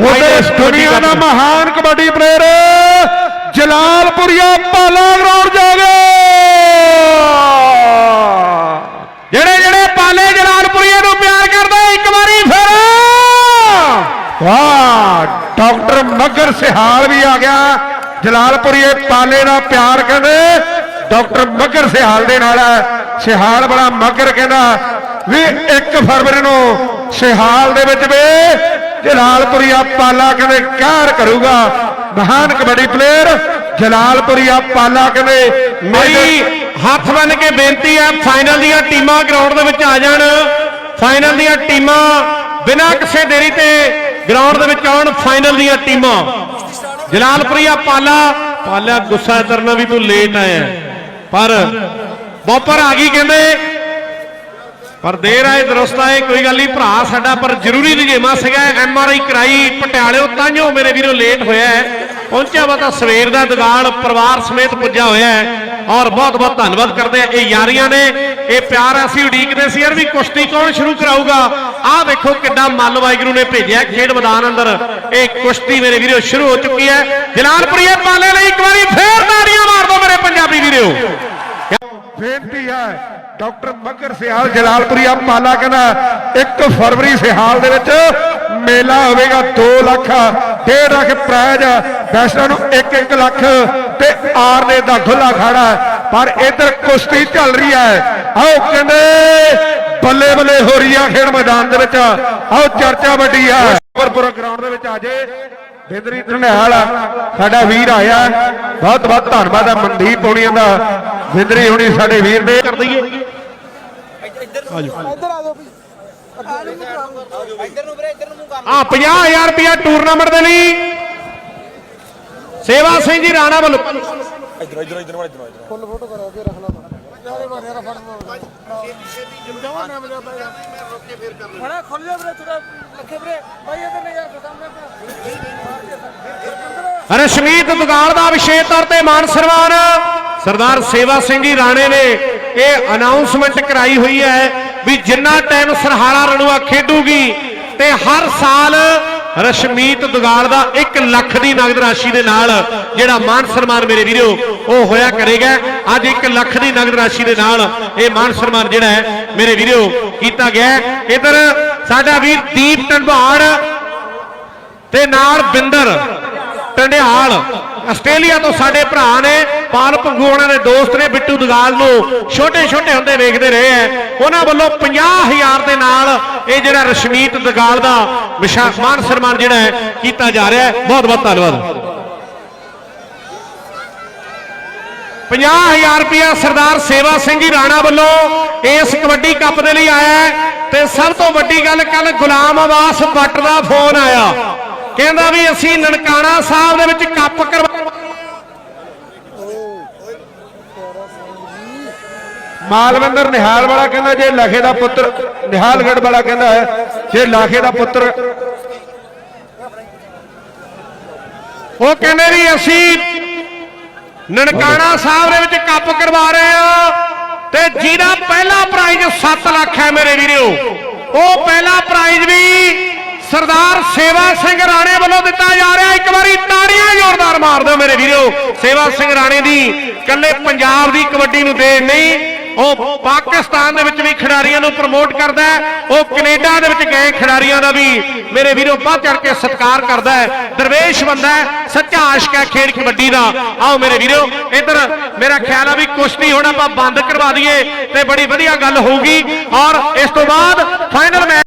ਉਹਦੇ ਦੁਨੀਆ ਦਾ ਮਹਾਨ ਕਬੱਡੀ ਪਲੇਅਰ ਜਲਾਲਪੁਰੀਆ ਪਾਲਾ ਗਰਾਊਂਡ ਜਾ ਗਿਆ ਜਿਹੜੇ ਜਿਹੜੇ ਪਾਲੇ ਜਲਾਲਪੁਰੀਏ ਨੂੰ ਪਿਆਰ ਕਰਦੇ ਇੱਕ ਵਾਰੀ ਫਿਰ। ਵਾਹ ਡਾਕਟਰ ਮੱਗਰ ਸਿਹਾਲ ਵੀ ਆ ਗਿਆ। ਜਲਾਲਪੁਰੀਏ ਪਾਲੇ ਦਾ ਪਿਆਰ ਕਹਿੰਦੇ ਡਾਕਟਰ ਮੱਗਰ ਸਿਹਾਲ ਦੇ ਨਾਲ ਹੈ। ਸਿਹਾਲ ਬੜਾ ਮੱਗਰ ਕਹਿੰਦਾ ਵੀ 1 ਫਰਵਰੀ ਨੂੰ ਸਿਹਾਲ ਦੇ ਵਿੱਚ ਵੀ ਜਲਾਲਪੁਰੀਆ ਪਾਲਾ ਕਹਿੰਦੇ ਕਹਿਰ ਕਰੂਗਾ। ਮਹਾਨ ਕਬੱਡੀ ਪਲੇਅਰ ਜਲਾਲਪੁਰੀਆ ਪਾਲਾ ਕਹਿੰਦੇ ਮੇਰੀ ਹੱਥ ਬੰਨ ਕੇ ਬੇਨਤੀ ਹੈ ਫਾਈਨਲ ਦੀਆਂ ਟੀਮਾਂ ਗਰਾਊਂਡ ਦੇ ਵਿੱਚ ਆ ਜਾਣ। ਫਾਈਨਲ ਦੀਆਂ ਟੀਮਾਂ ਬਿਨਾਂ ਕਿਸੇ ਦੇਰੀ ਤੇ ਗਰਾਊਂਡ ਦੇ ਵਿੱਚ ਆਉਣ ਫਾਈਨਲ ਦੀਆਂ ਟੀਮਾਂ। ਜਲਾਲਪੁਰੀਆ ਪਾਲਾ। ਪਾਲਾ ਗੁੱਸਾ ਕਰਨਾ ਵੀ ਤੂੰ ਲੇਟ ਆਇਆ। ਪਰ ਬੋਪਰ ਆ ਗਈ ਕਹਿੰਦੇ ਪਰ ਦੇਰ ਆਏ ਦਰੁਸਤ ਆਏ, ਕੋਈ ਗੱਲ ਨਹੀਂ ਭਰਾ ਸਾਡਾ, ਪਰ ਜ਼ਰੂਰੀ ਨਿਗੇਮਾ ਸੀਗਾ ਐਮ ਆਰ ਆਈ ਕਰਾਈ, ਪਟਿਆਲਿਓ ਤਾਂਿਓ ਮੇਰੇ ਵੀਰੋ ਲੇਟ ਹੋਇਆ ਪਹੁੰਚਿਆ ਵਾ ਤਾਂ ਸਵੇਰ ਦਾ ਦੁਕਾਨ, ਪਰਿਵਾਰ ਸਮੇਤ ਪੁੱਜਾ ਹੋਇਆ ਔਰ ਬਹੁਤ ਬਹੁਤ ਧੰਨਵਾਦ ਕਰਦੇ ਆ ਇਹ ਯਾਰੀਆਂ ਨੇ, ਇਹ ਪਿਆਰ ਅਸੀਂ ਉਡੀਕਦੇ ਸੀ ਯਾਰ ਵੀ ਕੁਸ਼ਤੀ ਕੌਣ ਸ਼ੁਰੂ ਕਰਾਊਗਾ? ਆਹ ਵੇਖੋ ਕਿੱਡਾ ਮੱਲ ਵਾਹਿਗੁਰੂ ਨੇ ਭੇਜਿਆ ਖੇਡ ਮੈਦਾਨ ਅੰਦਰ। ਇਹ ਕੁਸ਼ਤੀ ਮੇਰੇ ਵੀਰੋ, ਸ਼ੁਰੂ ਹੋ ਚੁੱਕੀ ਹੈ। ਜਲਾਲਪੁਰੀਏ ਪਾਲੇ ਲਈ ਇੱਕ ਵਾਰੀ ਫੇਰ ਤਾੜੀਆਂ ਮਾਰ ਦਿਓ ਮੇਰੇ ਪੰਜਾਬੀ ਵੀਰੋ ਬੇਨਤੀ ਹੈ। ਡਾਕਟਰ ਮੱਗਰ ਸਿਹਾਲ ਜਲਾਲਪੁਰੀਆ ਪਾਲਾ ਕਹਿੰਦਾ 1 ਫਰਵਰੀ ਸਿਹਾਲ ਦੇ ਵਿੱਚ ਮੇਲਾ ਹੋਵੇਗਾ 2 ਲੱਖ 1.5 ਲੱਖ ਪ੍ਰਾਇਜ਼ ਬੈਸਟਾਂ ਨੂੰ 1-1 ਲੱਖ ਤੇ ਆਰਨੇ ਦਾ ਖੁੱਲਾ ਖਾੜਾ ਪਰ ਇਧਰ ਕੁਸ਼ਤੀ ਚੱਲ ਰਹੀ ਹੈ। ਆਓ ਕਹਿੰਦੇ, ਬੱਲੇ ਬੱਲੇ ਹੋ ਰਹੀ ਆ ਖੇਡ ਮੈਦਾਨ ਦੇ ਵਿੱਚ। ਆਓ ਚਰਚਾ ਵੱਡੀ ਆ। ਪਰਪੁਰ ਗਰਾਊਂਡ ਦੇ ਵਿੱਚ ਆਜੇ ਬਿੰਦਰੀ ਧਰਨਿਆਲ ਸਾਡਾ ਵੀਰ ਆਇਆ। ਬਹੁਤ ਬਹੁਤ ਧੰਨਵਾਦ ਹੈ ਮਨਦੀਪ ਪੌਣੀਆਂ ਦਾ। ਬਿੰਦਰੀ ਹੁਣੀ ਸਾਡੇ ਵੀਰ ਦੇ ਕਰ ਦਈਏ। ਇੱਧਰ ਆ ਜਾਓ ਇੱਧਰ ਨੂੰ ਵੀਰੇ ਇੱਧਰ ਨੂੰ ਮੂੰਹ ਕਰ ਆ 50000 ਰੁਪਇਆ ਟੂਰਨਾਮੈਂਟ ਦੇ ਲਈ। ਸੇਵਾ ਸਿੰਘ ਜੀ ਰਾਣਾ ਵੱਲੋਂ। ਫੁੱਲ ਫੋਟੋ ਕਰਾ ਕੇ ਰੱਖਣਾ ਜ਼ਿਆਦਾ ਮਾਰਿਆ ਫੜ ਜਮਾ ਨਾ ਮਜਾ ਬਾਈ ਬੜਾ ਖੁੱਲ ਜਾ ਵੀਰੇ ਥੋੜਾ ਲੱਗੇ ਵੀਰੇ ਬਾਈ ਇੱਧਰ ਨਹੀਂ ਯਾਰ ਸਾਹਮਣੇ ਰਸ਼ਮੀਤ ਦੁਗਾਲ ਦਾ ਵਿਸ਼ੇਸ਼ ਤੌਰ ਤੇ ਮਾਨ ਸਨਮਾਨ। ਸਰਦਾਰ ਸੇਵਾ ਸਿੰਘ ਜੀ ਰਾਣੇ ਨੇ ਇਹ ਅਨਾਉਂਸਮੈਂਟ ਕਰਾਈ ਹੋਈ ਹੈ ਵੀ ਜਿੰਨਾ ਟਾਈਮ ਸਰਹਾਲਾ ਰਣੂਆ ਖੇਡੂਗੀ ਤੇ ਹਰ ਸਾਲ ਰਸ਼ਮੀਤ ਦੁਗਾਲ ਦਾ 1 ਲੱਖ ਦੀ ਨਗਦ ਰਾਸ਼ੀ ਦੇ ਨਾਲ ਜਿਹੜਾ ਮਾਨ ਸਨਮਾਨ ਮੇਰੇ ਵੀਰੋ, ਉਹ ਹੋਇਆ ਕਰੇਗਾ। ਅੱਜ 1 ਲੱਖ ਦੀ ਨਗਦ ਰਾਸ਼ੀ ਦੇ ਨਾਲ ਇਹ ਮਾਨ ਸਨਮਾਨ ਜਿਹੜਾ ਹੈ ਮੇਰੇ ਵੀਰੋ, ਕੀਤਾ ਗਿਆ ਇਧਰ ਸਾਡਾ ਵੀਰ ਦੀਪ ਟੰਡਵਾੜ ਤੇ ਨਾਲ ਬਿੰਦਰ ਟੰਡਿਆਲ। ਆਸਟ੍ਰੇਲੀਆ ਤੋਂ ਸਾਡੇ ਭਰਾ ਨੇ ਪਾਲ ਭੰਗੂ ਉਹਨਾਂ ਦੇ ਦੋਸਤ ਨੇ ਬਿੱਟੂ ਦਗਾਲ ਨੂੰ ਛੋਟੇ ਛੋਟੇ ਹੁੰਦੇ ਵੇਖਦੇ ਰਹੇ ਐ। ਉਹਨਾਂ ਵੱਲੋਂ 50000 ਦੇ ਨਾਲ ਇਹ ਜਿਹੜਾ ਰਸ਼ਮੀਤ ਦਗਾਲ ਦਾ ਵਿਸ਼ਾ ਮਾਨ ਸਨਮਾਨ ਜਿਹੜਾ ਹੈ ਕੀਤਾ ਜਾ ਰਿਹਾ ਹੈ ਬਹੁਤ ਬਹੁਤ ਧੰਨਵਾਦ 50000 ਰੁਪਇਆ ਸਰਦਾਰ ਸੇਵਾ ਸਿੰਘ ਜੀ ਰਾਣਾ ਵੱਲੋਂ ਇਸ ਕਬੱਡੀ ਕੱਪ ਦੇ ਲਈ ਆਇਆ ਤੇ ਸਭ ਤੋਂ ਵੱਡੀ ਗੱਲ ਕੱਲ ਗੁਲਾਮ ਆਵਾਸ ਬੱਟ ਦਾ ਫੋਨ ਆਇਆ। ਕਹਿੰਦਾ ਵੀ ਅਸੀਂ ਨਨਕਾਣਾ ਸਾਹਿਬ ਦੇ ਵਿੱਚ ਕੱਪ ਕਰਵਾ ਮਾਲਵਿੰਦਰ ਨਿਹਾਲ ਵਾਲਾ ਕਹਿੰਦਾ ਜੇ ਲਖੇ ਦਾ ਪੁੱਤਰ ਨਿਹਾਲਗੜ ਵਾਲਾ ਕਹਿੰਦਾ ਹੈ ਜੇ ਲਾਖੇ ਦਾ ਪੁੱਤਰ ਉਹ ਕਹਿੰਦੇ ਵੀ ਅਸੀਂ ਨਨਕਾਣਾ ਸਾਹਿਬ ਦੇ ਵਿੱਚ ਕੱਪ ਕਰਵਾ ਰਹੇ ਆ ਤੇ ਜਿਹਦਾ ਪਹਿਲਾ ਪ੍ਰਾਈਜ਼ 7 ਲੱਖ ਹੈ ਮੇਰੇ ਵੀਰੋ। ਉਹ ਪਹਿਲਾ ਪ੍ਰਾਈਜ਼ ਵੀ ਸਰਦਾਰ ਸੇਵਾ ਸਿੰਘ ਰਾਣੇ ਵੱਲੋਂ ਦਿੱਤਾ ਜਾ ਰਿਹਾ। ਇੱਕ ਵਾਰੀ ਤਾੜੀਆਂ ਜ਼ੋਰਦਾਰ ਮਾਰ ਦਿਓ ਮੇਰੇ ਵੀਰੋ। ਸੇਵਾ ਸਿੰਘ ਰਾਣੇ ਦੀ ਕੱਲੇ ਪੰਜਾਬ ਦੀ ਕਬੱਡੀ ਨੂੰ ਦੇ ਨਹੀਂ, ਉਹ ਪਾਕਿਸਤਾਨ ਦੇ ਵਿੱਚ ਵੀ ਖਿਡਾਰੀਆਂ ਨੂੰ ਪ੍ਰਮੋਟ ਕਰਦਾ ਉਹ ਕੈਨੇਡਾ ਦੇ ਵਿੱਚ ਗਏ ਖਿਡਾਰੀਆਂ ਦਾ ਵੀ ਮੇਰੇ ਵੀਰੋ ਵੱਧ ਚੜ ਕੇ ਸਤਿਕਾਰ ਕਰਦਾ ਹੈ। ਦਰਵੇਸ਼ ਬੰਦਾ ਸੱਚਾ ਆਸ਼ਕ ਹੈ ਖੇਡ ਕਬੱਡੀ ਦਾ। ਆਓ ਮੇਰੇ ਵੀਰੋ, ਇੱਧਰ ਮੇਰਾ ਖਿਆਲ ਆ ਵੀ ਕੁਸ਼ਤੀ ਹੁਣ, ਆਪਾਂ ਬੰਦ ਕਰਵਾ ਦਈਏ ਤੇ ਬੜੀ ਵਧੀਆ ਗੱਲ ਹੋਊਗੀ। ਔਰ ਇਸ ਤੋਂ ਬਾਅਦ ਫਾਈਨਲ ਮੈਚ